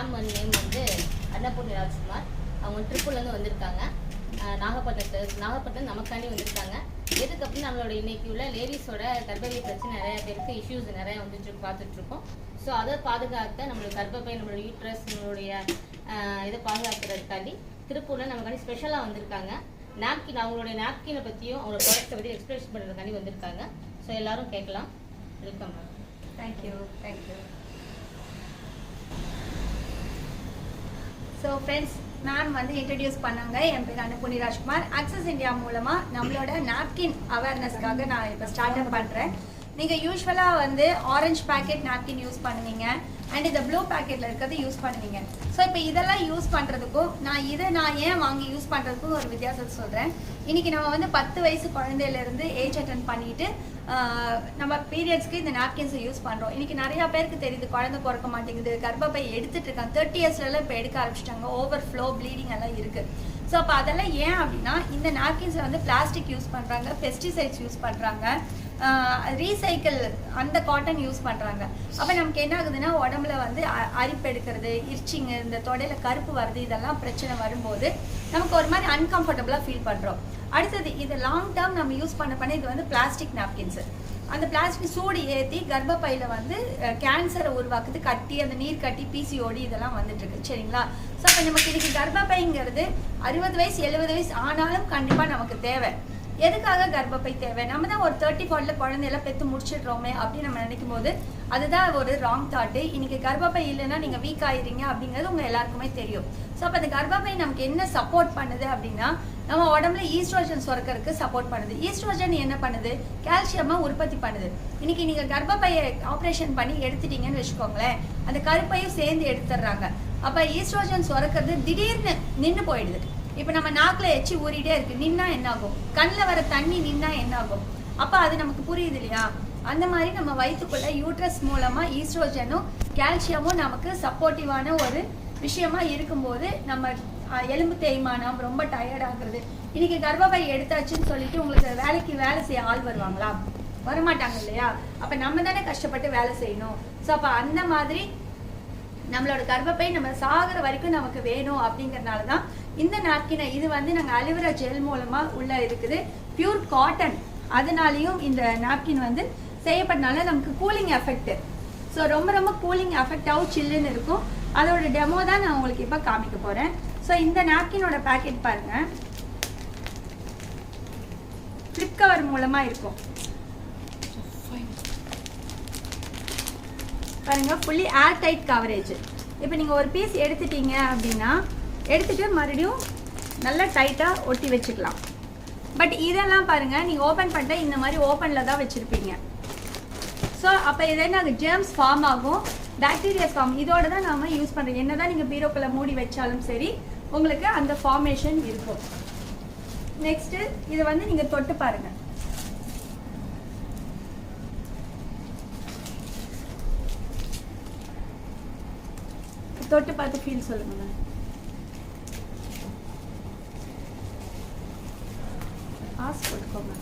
Ma'am name வந்து அன்னபூர்ணி ராஜ்குமார். அவங்க ட்ரிப்புலேருந்து வந்திருக்காங்க. நாகப்பட்டினத்து நாகப்பட்டினம் நமக்காண்டி வந்திருக்காங்க. எதுக்கு அப்படின்னு நம்மளோட இன்னைக்கு உள்ள லேடிஸோட கர்ப்பப்பை பிரச்சனை நிறைய பேருக்கு இஷ்யூஸ் நிறைய வந்துட்டு பார்த்துட்ருக்கோம். ஸோ அதை பாதுகாக்க நம்மளோட கர்ப்பப்பை நம்மளோட யூட்ரஸ் நம்மளுடைய இதை பாதுகாக்கிறதுக்காண்டி திருப்பூரில் நமக்காண்டி ஸ்பெஷலாக வந்திருக்காங்க. நாப்கின் அவங்களுடைய நாப்கினை பற்றியும் அவங்களோட ப்ராடக்ட்டை பற்றி எக்ஸ்பிரஸ் பண்ணுறதுக்காண்டி வந்திருக்காங்க. ஸோ எல்லாரும் கேட்கலாம். Welcome ma'am thank you thank you so friends ma'am வந்து இன்ட்ரடியூஸ் பண்ணாங்க. என் பேர் அனுப்புனி ராஜ்குமார். அக்சஸ் இந்தியா மூலமாக நம்மளோட நாப்கின் அவேர்னஸ்க்காக நான் இப்போ ஸ்டார்ட் அப் பண்ணுறேன் நீங்கள் யூஸ்வலாக வந்து ஆரஞ்சு பேக்கெட் நாப்கின் யூஸ் பண்ணுவீங்க அண்ட் இந்த ப்ளூ பேக்கெட்டில் இருக்கிறது யூஸ் பண்ணுவீங்க. ஸோ இப்போ இதெல்லாம் யூஸ் பண்ணுறதுக்கும் நான் இதை நான் ஏன் வாங்கி யூஸ் பண்ணுறதுக்கும் ஒரு வித்தியாசத்தை சொல்கிறேன் இன்னைக்கு நம்ம வந்து பத்து வயசு குழந்தையிலேருந்து ஏஜ் அட்டன் பண்ணிட்டு நம்ம பீரியட்ஸ்க்கு இந்த நாப்கின்ஸை யூஸ் பண்ணுறோம் இன்னைக்கு நிறைய பேருக்கு தெரியுது குழந்தை பிறக்க மாட்டேங்குது கர்ப்பப்பை எடுத்துட்டு இருக்காங்க. தேர்ட்டி இயர்ஸ்லாம் இப்போ எடுக்க ஆரம்பிச்சிட்டாங்க. ஓவர் ஃப்ளோ ப்ளீடிங் எல்லாம் இருக்குது ஸோ அப்போ அதெல்லாம் ஏன் அப்படின்னா இந்த நாப்கின்ஸை வந்து பிளாஸ்டிக் யூஸ் பண்ணுறாங்க பெஸ்டிசைட்ஸ் யூஸ் பண்ணுறாங்க ரீசைக்கிள் அந்த காட்டன் யூஸ் பண்ணுறாங்க அப்போ நமக்கு என்ன ஆகுதுன்னா உடம்புல வந்து அ- அரிப்பு எடுக்கிறது இர்ச்சிங்கு இந்த தொடையில கருப்பு வருது இதெல்லாம் பிரச்சனை வரும்போது நமக்கு ஒரு மாதிரி அன்கம்ஃபர்டபுளாக ஃபீல் பண்ணுறோம் அடுத்தது இது லாங் டேர்ம் நம்ம யூஸ் பண்ண பண்ண இது வந்து பிளாஸ்டிக் நாப்கின்ஸ் அந்த பிளாஸ்டிக் சூடு ஏற்றி கர்ப்பப்பையில் வந்து கேன்சரை உருவாக்குது கட்டி அந்த நீர் கட்டி பிசிஓடி இதெல்லாம் வந்துட்டுருக்கு சரிங்களா? ஸோ அப்போ நமக்கு இன்னைக்கு கர்ப்பப்பைங்கிறது அறுபது வயசு எழுபது வயசு ஆனாலும் கண்டிப்பாக நமக்கு தேவை. எதுக்காக கர்ப்பப்பை தேவை? நம்ம தான் ஒரு தேர்ட்டி ஃபார்ட்டில் குழந்தையெல்லாம் பெற்று முடிச்சிடுறோமே அப்படின்னு நம்ம நினைக்கும் போது அதுதான் ஒரு ராங் தாட்டு இன்னைக்கு கர்ப்பப்பை இல்லைன்னா நீங்கள் வீக் ஆயிடுறீங்க அப்படிங்கிறது உங்கள் எல்லாருக்குமே தெரியும். ஸோ அப்போ அந்த கர்ப்பப்பை நமக்கு என்ன சப்போர்ட் பண்ணுது அப்படின்னா நம்ம உடம்புல ஈஸ்ட்ரோஜன் சுரக்கிறதுக்கு சப்போர்ட் பண்ணுது. ஈஸ்ட்ரோஜன் என்ன பண்ணுது? கால்சியமா உற்பத்தி பண்ணுது. இன்னைக்கு நீங்க கர்ப்பப்பையை ஆப்ரேஷன் பண்ணி எடுத்துட்டீங்கன்னு வச்சுக்கோங்களேன் அந்த கருப்பையும் சேர்ந்து எடுத்துடுறாங்க. அப்ப ஈஸ்ட்ரோஜன் சுரக்கிறது திடீர்னு நின்று போயிடுது. இப்போ நம்ம நாக்கில் எச்சி ஊறிட்டே இருக்கு. நின்னா என்ன ஆகும் கண்ணில் வர தண்ணி நின்னா என்ன ஆகும் அப்ப அது நமக்கு புரியுது இல்லையா? அந்த மாதிரி நம்ம வயிற்றுக்குள்ள யூட்ரஸ் மூலமா ஈஸ்ட்ரோஜனும் கால்சியமும் நமக்கு சப்போர்ட்டிவான ஒரு விஷயமா இருக்கும்போது நம்ம எலும்பு தேய்மானம் ரொம்ப டயர்ட் ஆகுறது. இன்னைக்கு கர்ப்பப்பை எடுத்தாச்சுன்னு சொல்லிட்டு உங்களுக்கு வேலைக்கு வேலை செய்ய ஆள் வருவாங்களா? வரமாட்டாங்க இல்லையா? அப்ப நம்ம தானே கஷ்டப்பட்டு வேலை செய்யணும். ஸோ அப்ப அந்த மாதிரி நம்மளோட கர்ப்பப்பை நம்ம சாகிற வரைக்கும் நமக்கு வேணும் அப்படிங்கறதுனால தான் இந்த நாப்கினை இது வந்து நாங்கள் அலுவரா ஜெல் மூலமா உள்ள இருக்குது. பியூர் காட்டன் அதனாலையும் இந்த நாப்கின் வந்து செய்யப்பட்டனால நமக்கு கூலிங் எஃபெக்ட் ஸோ ரொம்ப ரொம்ப கூலிங் எஃபெக்டாகவும் சில்லுன்னு இருக்கும். அதோட டெமோ தான் நான் உங்களுக்கு இப்போ காமிக்க போகிறேன் ஸோ இந்த நாப்கினோட பேக்கெட் பாருங்க. ஃப்ளிப்கவர் மூலமாக இருக்கும். பாருங்க ஃபுல்லி ஏர் டைட் கவரேஜ் இப்போ நீங்கள் ஒரு பீஸ் எடுத்துட்டீங்க அப்படின்னா எடுத்துட்டு மறுபடியும் நல்லா டைட்டாக ஒட்டி வச்சுக்கலாம். பட் இதெல்லாம் பாருங்கள் நீங்கள் ஓப்பன் பண்ணிட்டா இந்த மாதிரி ஓப்பனில் தான் வச்சுருப்பீங்க. ஸோ அப்போ இது என்ன ஃபார்ம் ஆகும். பேக்டீரியா ஃபார்ம் இதோட தான் நாம் யூஸ் பண்ணுறோம் என்ன தான் நீங்கள் பீரோக்களை மூடி வச்சாலும் சரி உங்களுக்கு அந்த ஃபார்மேஷன் இருக்கும். நெக்ஸ்ட்டு இதை வந்து நீங்கள் தொட்டு பாருங்கள் தொட்டு பார்த்து ஃபீல் சொல்லுங்க ஆஸ் போட்டுக்கோங்க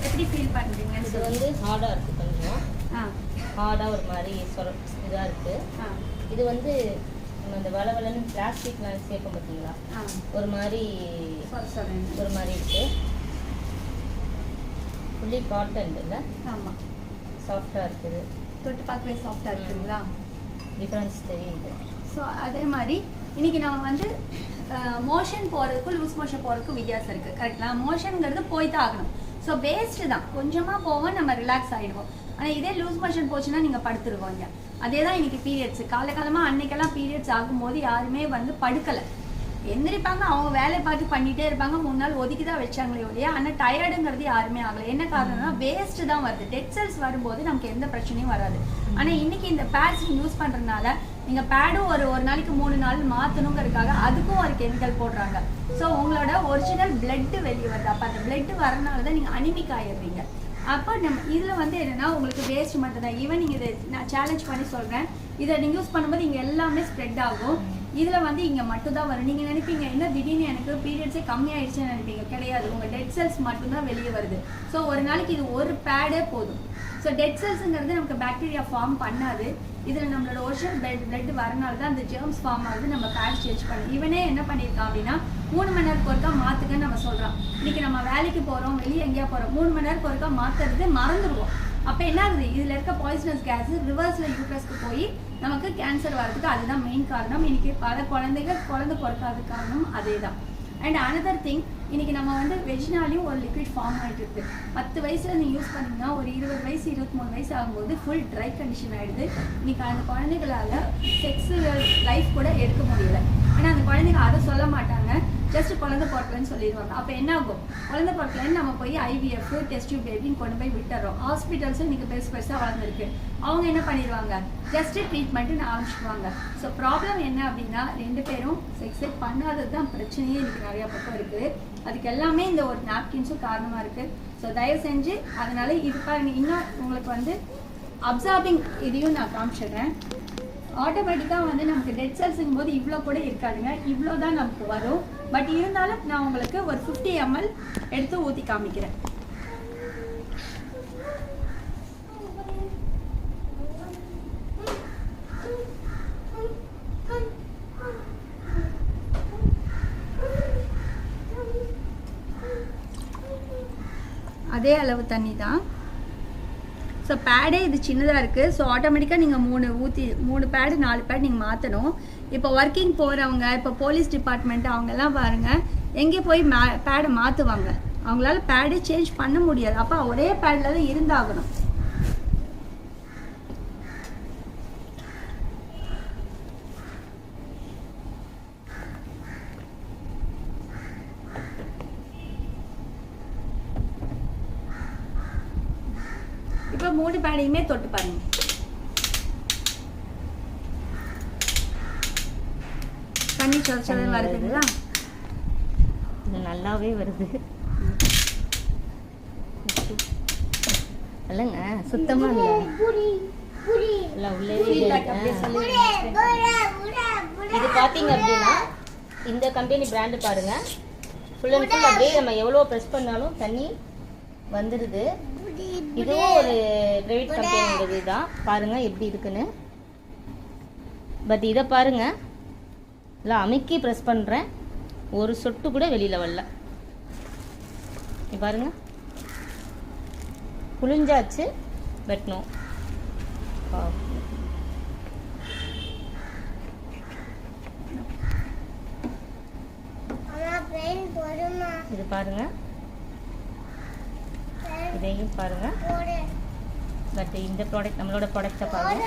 எப்படி ஃபீல் பண்றீங்க இது வந்து ஹார்டாக இருக்குது கொஞ்சம் ஆ. ஹார்டாக ஒரு மாதிரி சொர இதாக இருக்குது இது வந்து நம்ம இந்த வள வளன்னு பிளாஸ்டிக்லாம் சேர்ப்போம் பார்த்தீங்களா ஒரு மாதிரி ஒரு மாதிரி இருக்கு. ஃபுல்லி காட்டன் இல்லை. ஆமா. சாஃப்டாக இருக்குது. தொட்டு பார்க்கவே சாஃப்டா இருக்குங்களா? டிஃப்ரென்ஸ் தெரியுது ஸோ அதே மாதிரி இன்னைக்கு நம்ம வந்து மோஷன் போகிறதுக்கும் லூஸ் மோஷன் போகிறதுக்கும் வித்தியாசம் இருக்குது கரெக்டா மோஷனுங்கிறது போய் தான் ஆகணும். ஸோ வேஸ்ட்டு தான். கொஞ்சமாக போவோம் நம்ம ரிலாக்ஸ் ஆகிடுவோம் ஆனால் இதே லூஸ் மோஷன் போச்சுன்னா நீங்கள் படுத்துருவோங்க. அதே தான் இன்னைக்கு பீரியட்ஸ் காலகாலமாக அன்னைக்கெல்லாம் பீரியட்ஸ் ஆகும்போது யாருமே வந்து படுக்கலை. எந்திரிப்பாங்க அவங்க வேலையை பார்த்து பண்ணிட்டே இருப்பாங்க. மூணு நாள் ஒதுக்கி தான் வச்சாங்களே ஒழிய ஆனால் டயர்டுங்கிறது யாருமே ஆகலை. என்ன காரணம்னா வேஸ்ட் தான் வருது. டெட் செல்ஸ் வரும்போது நமக்கு எந்த பிரச்சனையும் வராது. ஆனால் இன்னைக்கு இந்த பேட்ஸ் யூஸ் பண்ணுறதுனால நீங்கள் பேடும் ஒரு ஒரு நாளைக்கு மூணு நாள் மாற்றணுங்கிறதுக்காக அதுக்கும் ஒரு கெமிக்கல் போடுறாங்க. ஸோ உங்களோட ஒரிஜினல் பிளட் வெளியே வருது. அப்போ அந்த பிளட் வரனால தான் நீங்கள் அனிமிக் ஆயிடுறீங்க. அப்போ நம்ம இதில் வந்து என்னன்னா உங்களுக்கு வேஸ்ட் மட்டும் தான் ஈவன் நீங்கள் இதை நான் சேலஞ்ச் பண்ணி சொல்கிறேன் இதை நீங்கள் யூஸ் பண்ணும்போது இங்கே எல்லாமே ஸ்ப்ரெட் ஆகும். இதில் வந்து இங்கே மட்டும் தான் வரும். நீங்கள் நினைப்பீங்க என்ன திடீர்னு எனக்கு பீரியட்ஸே கம்மியாயிடுச்சுன்னு நினைப்பீங்க? கிடையாது. உங்கள் டெட் செல்ஸ் மட்டும்தான் வெளியே வருது. ஸோ ஒரு நாளைக்கு இது ஒரு பேடே போதும். ஸோ டெட் செல்ஸுங்கிறது நமக்கு பாக்டீரியா ஃபார்ம் பண்ணாது. இதில் நம்மளோட ஓஷன் பிளட் பிளட் வரனால தான் அந்த ஜெர்ம்ஸ் ஃபார்ம் ஆகுது. நம்ம பேட் சேஞ்ச் பண்ணி இவனே என்ன பண்ணியிருக்கான் அப்படின்னா மூணு மணி நேரம் ஒருக்கா மாற்றுக்கன்னு நம்ம சொல்கிறோம் இன்றைக்கி நம்ம வேலைக்கு போகிறோம் வெளியே எங்கேயா போகிறோம் மூணு மணி நேரம் ஒருக்கா மாற்றுறது மறந்துடுவோம் அப்போ என்ன ஆகுது இதில் இருக்க பாய்சனஸ் கேஸ் ரிவர்ஸில் யூட்ரஸ்க்கு போய் நமக்கு கேன்சர் வர்றதுக்கு அதுதான் மெயின் காரணம். இன்னைக்கு பல குழந்தைகள் குழந்தை பிறக்காத காரணம் அதே தான் அண்ட் அனதர் திங் இன்னைக்கு நம்ம வந்து வெஜினாலையும் ஒரு லிக்விட் ஃபார்ம் ஆகிட்டு இருக்கு. பத்து வயசில் நீங்கள் யூஸ் பண்ணிங்கன்னா ஒரு இருபது வயசு இருபத்தி மூணு வயசு ஆகும்போது ஃபுல் ட்ரை கண்டிஷன் ஆயிடுது. இன்னைக்கு அந்த குழந்தைகளால் செக்ஸுவல் லைஃப் கூட எடுக்க முடியல. ஆனால் அந்த குழந்தைங்க அதை சொல்ல மாட்டாங்க. ஜஸ்ட் குழந்தை பிறக்கலன்னு சொல்லிடுவாங்க. அப்போ என்ன ஆகும் குழந்தை பிறக்கலன்னு நம்ம போய் ஐவிஎஃப் டெஸ்ட் டியூப் பேபின்னு கொண்டு போய் விட்டுறோம். ஹாஸ்பிட்டல்ஸும் இன்னைக்கு பெருசு பெருசாக வளர்ந்துருக்கு. அவங்க என்ன பண்ணிடுவாங்க? ஜஸ்ட் ட்ரீட்மெண்ட்டுன்னு ஆரம்பிச்சுடுவாங்க ஸோ ப்ராப்ளம் என்ன அப்படின்னா ரெண்டு பேரும் செக்ஸே பண்ணாதது தான் பிரச்சனையே இன்னைக்கு நிறையா பக்கம் இருக்குது அதுக்கு எல்லாமே இந்த ஒரு நாப்கின்ஸும் காரணமாக இருக்குது ஸோ தயவு செஞ்சு அதனால இதுக்காக இன்னும் உங்களுக்கு வந்து அப்சார்பிங் இதையும் நான் காமிச்சிடுறேன். ஆட்டோமேட்டிக்காக வந்து நமக்கு டெட் செல்ஸுங்கும் போது இவ்வளோ கூட இருக்காதுங்க. இவ்வளோ தான் நமக்கு வரும். பட் இருந்தாலும் நான் உங்களுக்கு ஒரு ஃபிஃப்டி எம்எல் எடுத்து ஊற்றி காமிக்கிறேன். அதே அளவு தண்ணி தான். ஸோ பேடே இது சின்னதாக இருக்குது ஸோ ஆட்டோமேட்டிக்காக நீங்கள் மூணு ஊற்றி மூணு பேடு நாலு பேட் நீங்கள் மாற்றணும் இப்போ ஒர்க்கிங் போகிறவங்க இப்போ போலீஸ் டிபார்ட்மெண்ட் அவங்கெல்லாம் பாருங்கள் எங்கே போய் மே பேடை மாற்றுவாங்க அவங்களால பேடே சேஞ்ச் பண்ண முடியாது. அப்போ ஒரே பேடில் தான் இருந்தாகணும். மூணு பேடையுமே தொட்டு பாருங்க. தண்ணி சொதன்னு வருதுங்களா இது நல்லாவே வருது. இல்லைங்க சுத்தமா இல்லை. உள்ளவே. இது பார்த்தீங்க அப்படின்னா இந்த கம்பெனி பிராண்டு பாருங்க. ஃபுல் அண்ட் ஃபுல் அப்படியே நம்ம எவ்வளோ ப்ரெஸ் பண்ணாலும் தண்ணி வந்துடுது இதுவும் ஒரு பிரைவேட் கம்பெனிங்கிறது தான் பாருங்க எப்படி இருக்குன்னு. பட் இதை பாருங்க. இல்லை அமுக்கி ப்ரெஸ் பண்ணுறேன் ஒரு சொட்டு கூட வெளியில் வரல. பாருங்க. புளிஞ்சாச்சு வெட்டணும் இது பாருங்க. இதையும் பாருங்க. பட் இந்த ப்ராடக்ட் நம்மளோட ப்ராடக்ட்டை பாருங்க.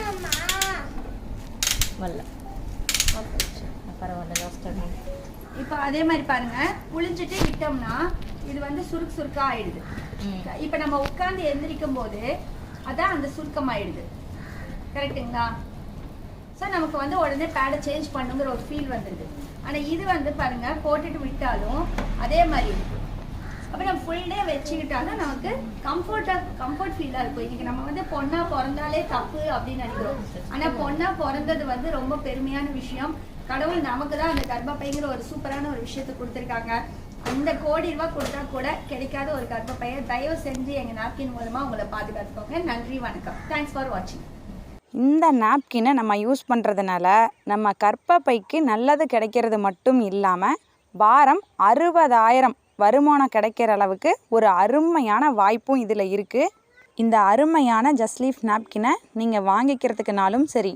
வரல பரவாயில்ல லாஸ்ட் இப்போ அதே மாதிரி பாருங்க. புளிஞ்சிட்டு விட்டோம்னா இது வந்து சுருக்கு சுருக்கா ஆயிடுது. இப்போ நம்ம உட்கார்ந்து எந்திரிக்கும் போது அதான் அந்த சுருக்கம் ஆயிடுது கரெக்ட்டுங்களா ஸோ நமக்கு வந்து உடனே பேடை சேஞ்ச் பண்ணுங்கிற ஒரு ஃபீல் வந்துடுது ஆனால் இது வந்து பாருங்க போட்டுட்டு விட்டாலும் அதே மாதிரி அப்போ நம்ம ஃபுல் டே வச்சுக்கிட்டாலும் நமக்கு கம்ஃபர்ட்டாக கம்ஃபர்ட் ஃபீலாக இருக்கும். இன்னைக்கு நம்ம வந்து பொண்ணாக பிறந்தாலே தப்பு அப்படின்னு நினைக்கிறோம். ஆனால் பொண்ணாக பிறந்தது வந்து ரொம்ப பெருமையான விஷயம். கடவுள் நமக்கு தான் அந்த கர்ப்பப்பைங்கிற ஒரு சூப்பரான ஒரு விஷயத்த கொடுத்துருக்காங்க. அந்த கோடி ரூபாய் கொடுத்தா கூட கிடைக்காத ஒரு கர்ப்பப்பையை தயவு செஞ்சு எங்கள் நாப்கின் மூலமாக உங்களை பாதுகாத்துக்கோங்க. நன்றி வணக்கம். தேங்க்ஸ் ஃபார் வாட்சிங் இந்த நாப்கினை நம்ம யூஸ் பண்ணுறதுனால நம்ம கர்ப்பப்பைக்கு நல்லது கிடைக்கிறது மட்டும் இல்லாமல் வாரம் அறுபதாயிரம் வருமானம் கிடைக்கிற அளவுக்கு ஒரு அருமையான வாய்ப்பும் இதில் இருக்குது. இந்த அருமையான ஜஸ்லீஃப் நாப்கினை நீங்கள் வாங்கிக்கிறதுக்குனாலும் சரி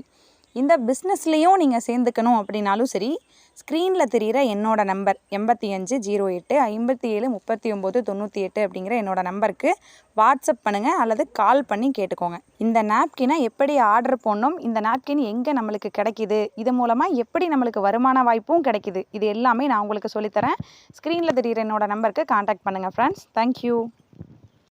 இந்த பிஸ்னஸ்லேயும் நீங்கள் சேர்ந்துக்கணும் அப்படின்னாலும் சரி ஸ்க்ரீனில் தெரிகிற என்னோட நம்பர் எண்பத்தி அஞ்சு ஜீரோ எட்டு ஐம்பத்தி ஏழு முப்பத்தி ஒம்பது தொண்ணூற்றி எட்டு அப்படிங்கிற என்னோட நம்பருக்கு வாட்ஸ்அப் பண்ணுங்கள் அல்லது கால் பண்ணி கேட்டுக்கோங்க. இந்த நாப்கினை எப்படி ஆர்டர் போடணும் இந்த நாப்கின் எங்கே நம்மளுக்கு கிடைக்கிது இது மூலமாக எப்படி நம்மளுக்கு வருமான வாய்ப்பும் கிடைக்கிது இது எல்லாமே நான் உங்களுக்கு சொல்லித்தரேன். ஸ்க்ரீனில் தெரிகிற என்னோட நம்பருக்கு காண்டாக்ட் பண்ணுங்கள் ஃப்ரெண்ட்ஸ் தேங்க்யூ